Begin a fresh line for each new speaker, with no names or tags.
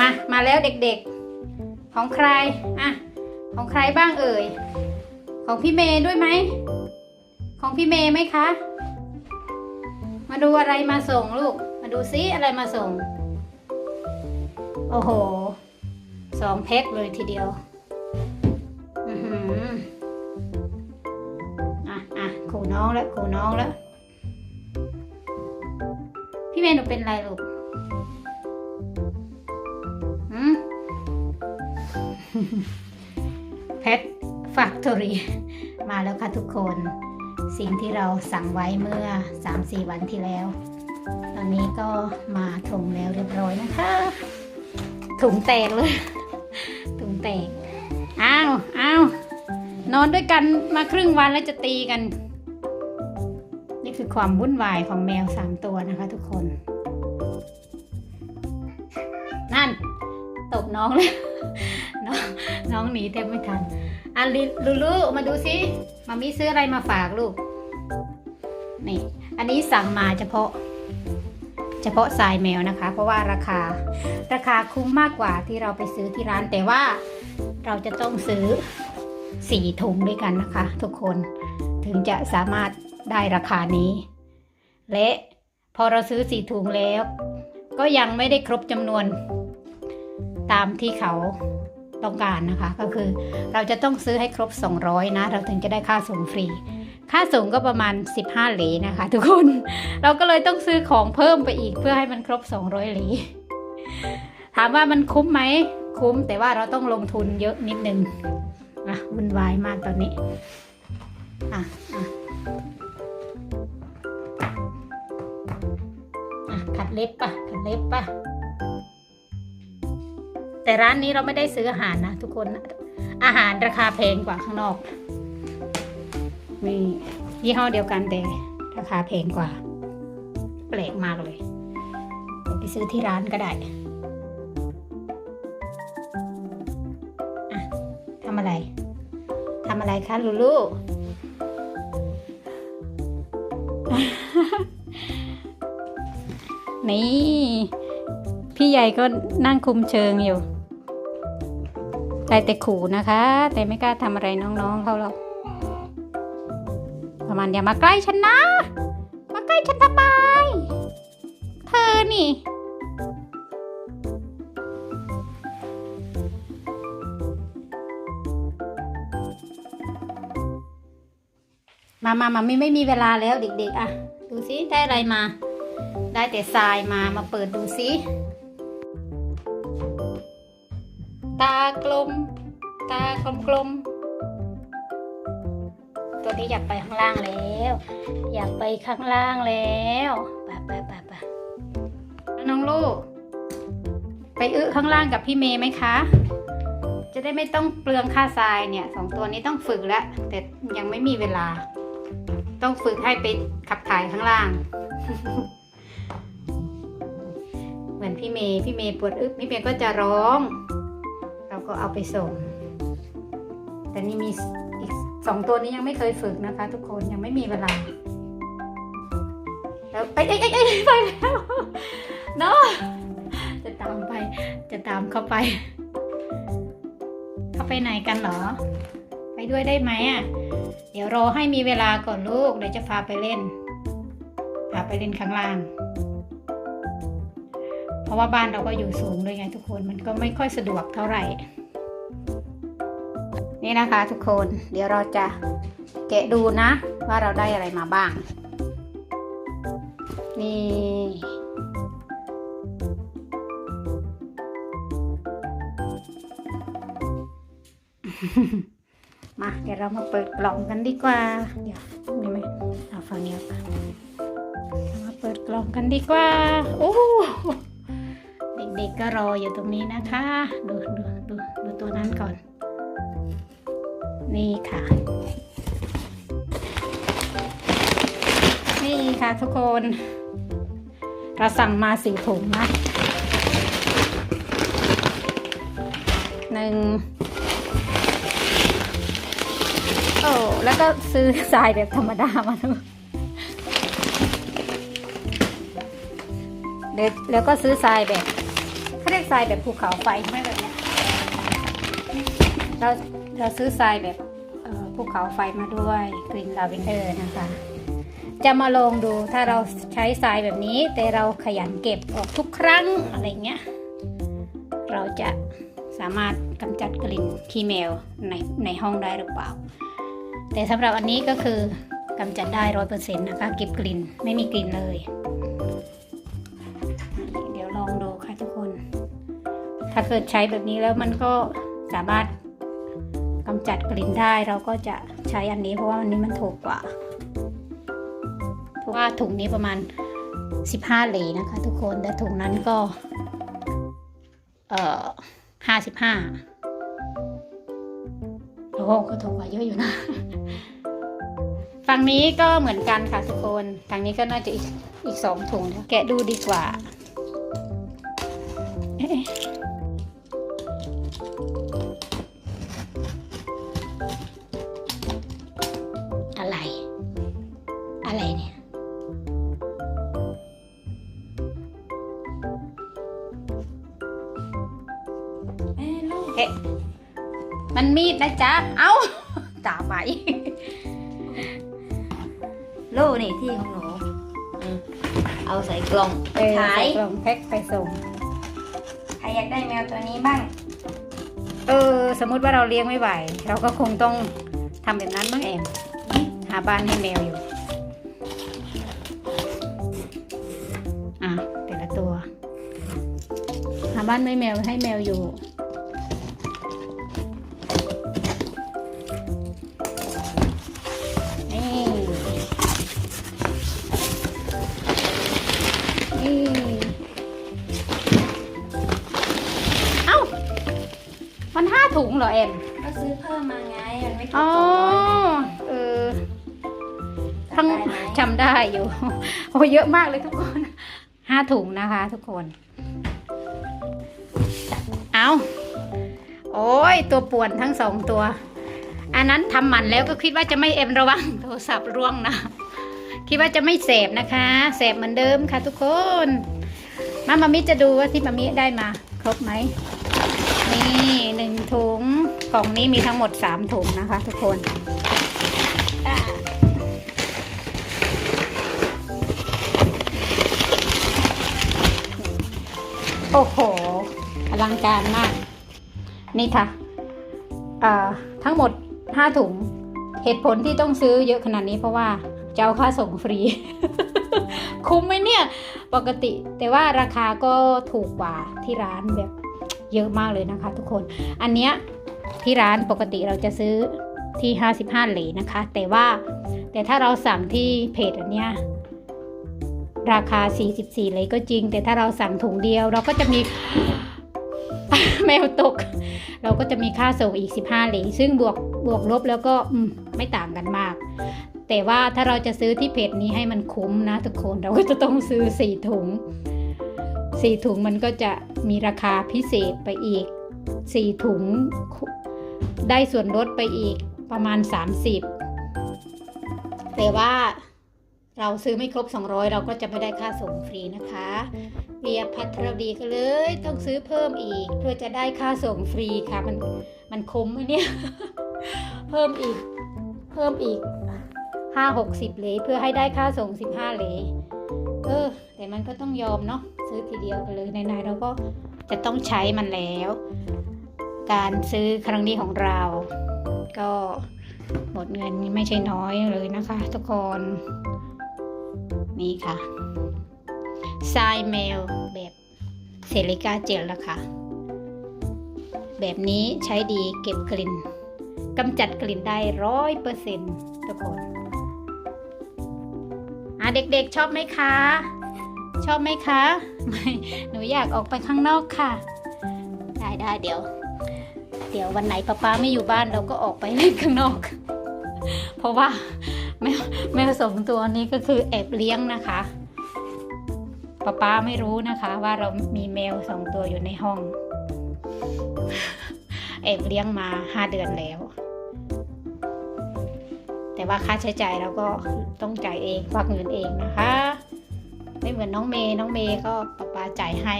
มา มาแล้วเด็กๆ ของใคร อะ ของใครบ้างเอ่ย ของพี่เมย์ด้วยไหม ของพี่เมย์ไหมคะ มาดูอะไรมาส่งลูก มาดูซิอะไรมาส่ง โอ้โห สองแพ็คเลยทีเดียว อือหืออะอะขู่น้องแล้วขู่น้องแล้ว พี่เมย์หนูเป็นไรลูก เพชรฟ a กทอรี่มาแล้วค่ะทุกคน สิ่งที่เราสั่งไว้เมื่อ 3-4 วันที่แล้ว ตอนนี้ก็มาถุงแล้วเรียบร้อยนะคะ ถุงแตกเลย ถุงแตก อ้าวอ้าวนอนด้วยกันมาครึ่งวันแล้วจะตีกัน นี่คือความวุ่นวายของแมวสามตัวนะคะทุกคน น้องเลยน้องน้องหนีแทบไม่ทันอะลูลูมาดูสิมามีซื้ออะไรมาฝากลูก นี่ อันนี้สั่งมาเฉพาะ เฉพาะทรายแมวนะคะ เพราะว่าราคาราคาคุ้มมากกว่าที่เราไปซื้อที่ร้าน แต่ว่าเราจะต้องซื้อสี่ถุงด้วยกันนะคะ ทุกคนถึงจะสามารถได้ราคานี้ และพอเราซื้อสี่ถุงแล้ว ก็ยังไม่ได้ครบจำนวน ตามที่เขาต้องการนะคะ ก็คือเราจะต้องซื้อให้ครบ 200 นะ เราถึงจะได้ค่าส่งฟรี ค่าส่งก็ประมาณ 15 เหรียญนะคะ ทุกคน เราก็เลยต้องซื้อของเพิ่มไปอีกเพื่อให้มันครบ 200 เหรียญถามว่ามันคุ้มไหมคุ้มแต่ว่าเราต้องลงทุนเยอะนิดนึงอะวุ่นวายมากตอนนี้อะอะอะขัดเล็บปะขัดเล็บปะ แต่ร้านนี้เราไม่ได้ซื้ออาหารนะทุกคนอาหารราคาแพงกว่าข้างนอกนี่ยี่ห้อเดียวกันแต่ราคาแพงกว่า แปลกมากเลยไปซื้อที่ร้านก็ได้ทำอะไรทำอะไรคะลูลูนี่ พี่ใหญ่ก็นั่งคุมเชิงอยู่ ได้แต่ขู่นะคะ แต่ไม่กล้าทำอะไรน้องๆเขาหรอกประมาณอย่ามาใกล้ฉันนะ มาใกล้ฉันทำไมเธอนี่มามามาไม่ไม่มีเวลาแล้วเด็กๆ อะ ดูสิได้อะไรมา ได้แต่ทรายมา มาเปิดดูสิ ตากลม ตากลมกลมตัวนี้อยากไปข้างล่างแล้ว อยากไปข้างล่างแล้วไปไปไปไปน้องลูก ไปอึข้างล่างกับพี่เมย์ไหมคะ จะได้ไม่ต้องเปลืองค่าทรายเนี่ยสองตัวนี้ต้องฝึกแล้ว แต่ยังไม่มีเวลา ต้องฝึกให้ไปขับถ่ายข้างล่าง เหมือนพี่เมย์พี่เมย์ปวดอึพี่เมย์ก็จะร้อง ก็เอาไปส่ง แต่นี่มีอีกสองตัวนี้ยังไม่เคยฝึกนะคะ ทุกคนยังไม่มีเวลา แล้วไปเอ้ยเอ้ยเอ้ไปแล้วเนาะจะตามไปจะตามเข้าไป เข้าไปไหนกันเหรอ ไปด้วยได้ไหมอะ เดี๋ยวรอให้มีเวลาก่อนลูกเดี๋ยวจะพาไปเล่นพาไปเล่นข้างล่างเพราะว่าบ้านเราก็อยู่สูงเลยไงทุกคนมันก็ไม่ค่อยสะดวกเท่าไหร่ นี่นะคะทุกคนเดี๋ยวเราจะแกะดูนะ ว่าเราได้อะไรมาบ้าง นี่มาเดี๋ยวเรามาเปิดกล่องกันดีกว่า เดี๋ยวนี่ไหมเอาฟังเนี้ยไปเรามาเปิดกล่องกันดีกว่าโอ้เด็กๆก็รออยู่ตรงนี้นะคะ ดูดูดูดูตัวนั้นก่อน นี่ค่ะ นี่ค่ะทุกคน เราสั่งมาสี่ถุงนะหนึ่งโอ้แล้วก็ซื้อทรายแบบธรรมดามาด้วยแล้วก็ซื้อทรายแบบเขาเรียกทรายแบบภูเขาไฟใช่ไหมแบบเนี้ย เราเราซื้อทรายแบบภูเขาไฟมาด้วยกลิ่นลาเวนเดอร์นะคะ จะมาลองดูถ้าเราใช้ทรายแบบนี้ แต่เราขยันเก็บออกทุกครั้งอะไรเงี้ย เราจะสามารถกำจัดกลิ่นขี้แมวในในห้องได้หรือเปล่า แต่สำหรับอันนี้ก็คือกำจัดได้ร้อยเปอร์เซ็นต์นะคะ เก็บกลิ่นไม่มีกลิ่นเลย เดี๋ยวลองดูค่ะทุกคน ถ้าเกิดใช้แบบนี้แล้วมันก็สามารถำจัดกลิ่นได้เราก็จะใช้อันนี้เพราะว่าอันนี้มันถูกกว่า เพราะว่าถุงนี้ประมาณ 15เหรียญนะคะ ทุกคนแต่ถุงนั้นก็ เอ่อห้าสิบห้าโอ้โหก็ถูกกว่าเยอะอยู่นะฝั่งนี้ก็เหมือนกันค่ะทุกคนทางนี้ก็น่าจะอีกอีกสองถุงแกะดูดีกว่า เอ๊ะ
มั
นมีดนะจ๊ะ เอ้าตาไป
ลูกนี่ที่ของหนูอืมเอาใส่กล่องไป
เออ
ขาย
ใส่กล่องแพ็คไปส่ง
ใครอยากได้แมวตัวนี้บ้าง
เออ สมมุติว่าเราเลี้ยงไม่ไหว เราก็คงต้องทำแบบนั้นบ้างแอมหาบ้านให้แมวอยู่ อะ แต่ละตัว หาบ้านไม่แมวให้แมวอยู่ เหรอแอม
ก็ซื้อเพิ่มมาไง มันไม่ถู
อ๋
ก
อ
สองร้อย
เออ
จำ
ทั้ง
ได้ไหม
จำได้อยู่ โอ้เยอะมากเลยทุกคน ห้าถุงนะคะทุกคน เอาโอ้ย ตัวป่วนทั้งสองตัว อันนั้นทำหมันแล้วก็คิดว่าจะไม่เอ็มระวังโทรศัพท์ร่วงนะ คิดว่าจะไม่เสพนะคะเสพเหมือนเดิมค่ะทุกคน มามามิจะดูว่าที่มามิได้มา ครบไหม นี่หนึ่งถุงกล่องนี้มีทั้งหมดสามถุงนะคะ ทุกคนโอ้โหอลังการมาก นี่ค่ะอ่าทั้งหมดห้าถุง เหตุผลที่ต้องซื้อเยอะขนาดนี้เพราะว่าจะเอาค่าส่งฟรี คุ้มไหมเนี่ย ปกติ แต่ว่าราคาก็ถูกกว่าที่ร้านแบบ เยอะมากเลยนะคะ ทุกคน อันเนี้ยที่ร้านปกติเราจะซื้อที่ 55 เหรียญนะคะ แต่ว่าแต่ถ้าเราสั่งที่เพจอันเนี้ยราคา 44เหรียญก็จริง แต่ถ้าเราสั่งถุงเดียวเราก็จะมีแมวตก เราก็จะมีค่าส่งอีก 15 เหรียญซึ่งบวกบวกลบแล้วก็ไม่ต่างกันมาก แต่ว่าถ้าเราจะซื้อที่เพจนี้ให้มันคุ้มนะทุกคนเราก็จะต้องซื้อ 4 ถุง 4 ถุงมันก็จะมีราคาพิเศษไปอีก 4 ถุงได้ส่วนลดไปอีกประมาณ 30 แต่ว่าเราซื้อไม่ครบ 200 เราก็จะไม่ได้ค่าส่งฟรีนะคะเบียพัทรดีก็เลย ต้องซื้อเพิ่มอีก เพื่อจะได้ค่าส่งฟรีค่ะ มันมันคุ้มไหมเนี่ย เพิ่มอีก เพิ่มอีกห้าหกสิบเหลยเพื่อให้ได้ค่าส่งสิบห้าเหลยเออ แต่มันก็ต้องยอมเนาะ ซื้อทีเดียวไปเลยในๆเราก็จะต้องใช้มันแล้ว การซื้อครั้งนี้ของเรา ก็หมดเงินไม่ใช่น้อยเลยนะคะ ทุกคน นี่ค่ะทรายแมวแบบเซริกาเจลละค่ะ แบบนี้ใช้ดีเก็บกลิ่นกำจัดกลิ่นได้ร้อยเปอร์เซ็นต์ทุกคนอะเด็กๆชอบไหมคะ ชอบไหมคะ ไม่ หนูอยากออกไปข้างนอกค่ะ ได้ได้เดี๋ยว เดี๋ยววันไหนป้าป้าไม่อยู่บ้านเราก็ออกไปเล่นข้างนอก เพราะว่าแมวแมวสองตัวนี้ก็คือแอบเลี้ยงนะคะป้าป้าไม่รู้นะคะ ว่าเรามีแมวสองตัวอยู่ในห้อง แอบเลี้ยงมาห้าเดือนแล้ว แต่ว่าค่าใช้จ่ายเราก็ต้องจ่ายเองควักเงินเองนะคะ ไม่เหมือนน้องเมย์น้องเมย์ก็ป้าป้าจ่ายให้